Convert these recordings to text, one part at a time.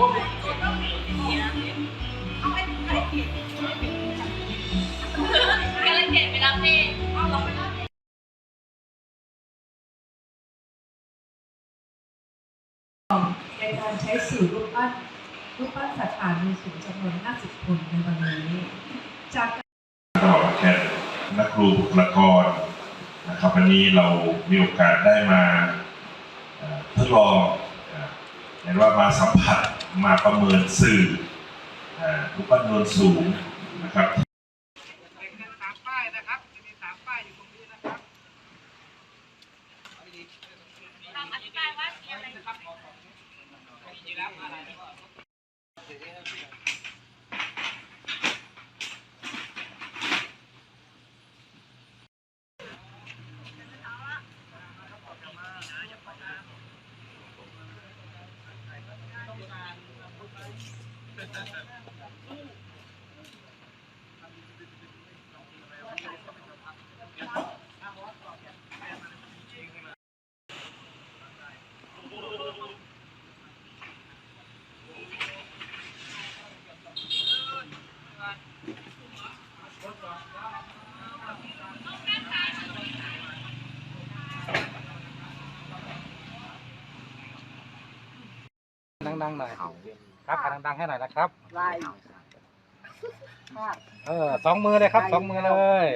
กำลังเก็บไปรับพี่เอาเราไปรับในการใช้สื่อรูปปั้นรูปปั้นสัตว์ป่ามีสูงจำนวน 50 คนในวันนี้ จากการก็แทนนักครูบุคลากรนะครับวันนี้เรามีโอกาสได้มาทดลองเอ่อเห็นว่ามาสัมผัส มาประเมินสื่อเอ่อรูปปั้นโนนสูงนะครับสามป้ายนะครับจะมีสามป้ายอยู่ตรงนี้นะครับลองอธิบายว่ามีอะไรนะครับ มียีรา ฟอะไรดังๆหน่อยครับอ่านดังๆให้หน่อยนะครับลายเออสองมือเลยครับสองมือเลย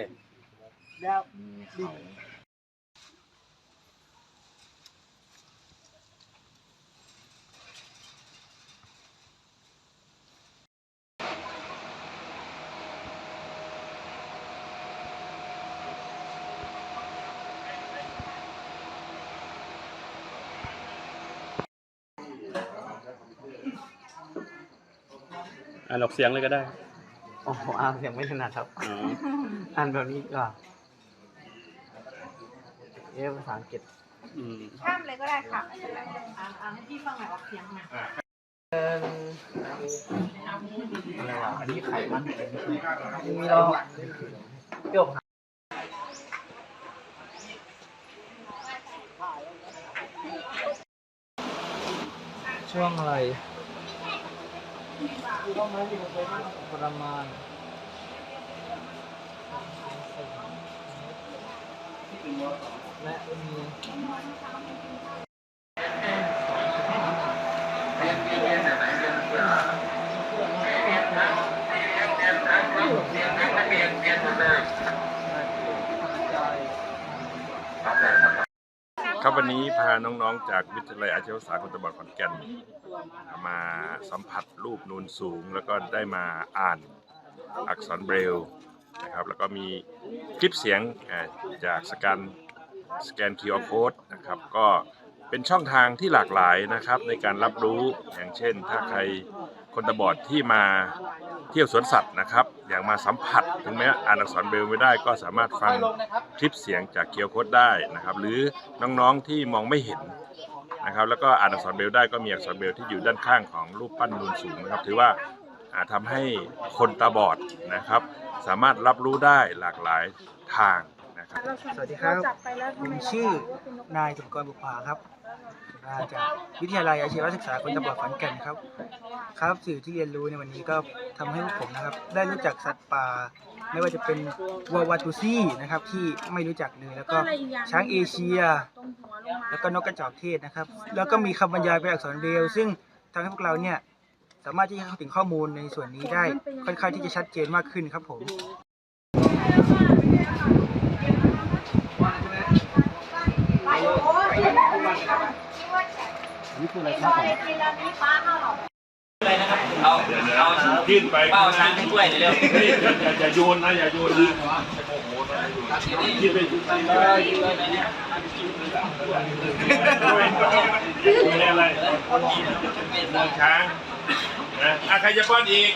แล้วดิน อ่านออกเสียงเลยก็ได้ โอ้โหอ่านเสียงไม่ถนัดครับอ่านแบบนี้ก็เอ๊ะภาษาอังกฤษอืม ข้ามเลยก็ได้ค่ะ อ่านอ่านให้พี่ฟังหน่อยออกเสียงหน่อยอะไรวะอันนี้ไขมันมีเราเปรี้ยวผ่านช่วงอะไร ประมาณและมี ครับวันนี้พาน้องๆ จากวิทยาลัยอาชีวศึกษาคนตะบอดขอนแก่นมาสัมผัสรูปนูนสูง แล้วก็ได้มาอ่านอักษรเบรลนะครับแล้วก็มีคลิปเสียงจากสแกนสแกน QR Code นะครับก็เป็นช่องทางที่หลากหลายนะครับในการรับรู้อย่างเช่น ถ้าใครคนตาบอดที่มาเที่ยวสวนสัตว์นะครับ อยากมาสัมผัส ถึงแม้อ่านอักษรเบรลไม่ได้ ก็สามารถฟังคลิปเสียงจากเคียวโคดได้นะครับ หรือน้องๆที่มองไม่เห็นนะครับ แล้วก็อ่านอักษรเบรลได้ก็มีอักษรเบรลที่อยู่ด้านข้างของรูปปั้นนูนสูงนะครับ ถือว่าอาจทำให้คนตาบอดนะครับ สามารถรับรู้ได้หลากหลายทาง สวัสดีครับ ผมชื่อนายสุกรบุภาครับมาจากวิทยาลัยอาชีวศึกษาคนตาบอดขอนแก่นครับ ครับสื่อที่เรียนรู้ในวันนี้ก็ทำให้พวกผมนะครับ ได้รู้จักสัตว์ป่า ไม่ว่าจะเป็นวัววาตูซี่นะครับ ที่ไม่รู้จักเลยแล้วก็ช้างเอเชีย แล้วก็นกกระจอกเทศนะครับ แล้วก็มีคำบรรยายเป็นอักษรเบรลล์ซึ่งทำให้พวกเราเนี่ยสามารถที่จะเข้าถึงข้อมูลในส่วนนี้ได้ค่อนข้างที่จะชัดเจนมากขึ้นครับผม เอาเอายื่นไปเป้าช้างให้ด้วยเร็วอย่าอย่าโยนนะอย่าโยนนะยื่นไปยื่นไปยยื่นไปมีอะไรมองช้างนะใครจะป้อนอีก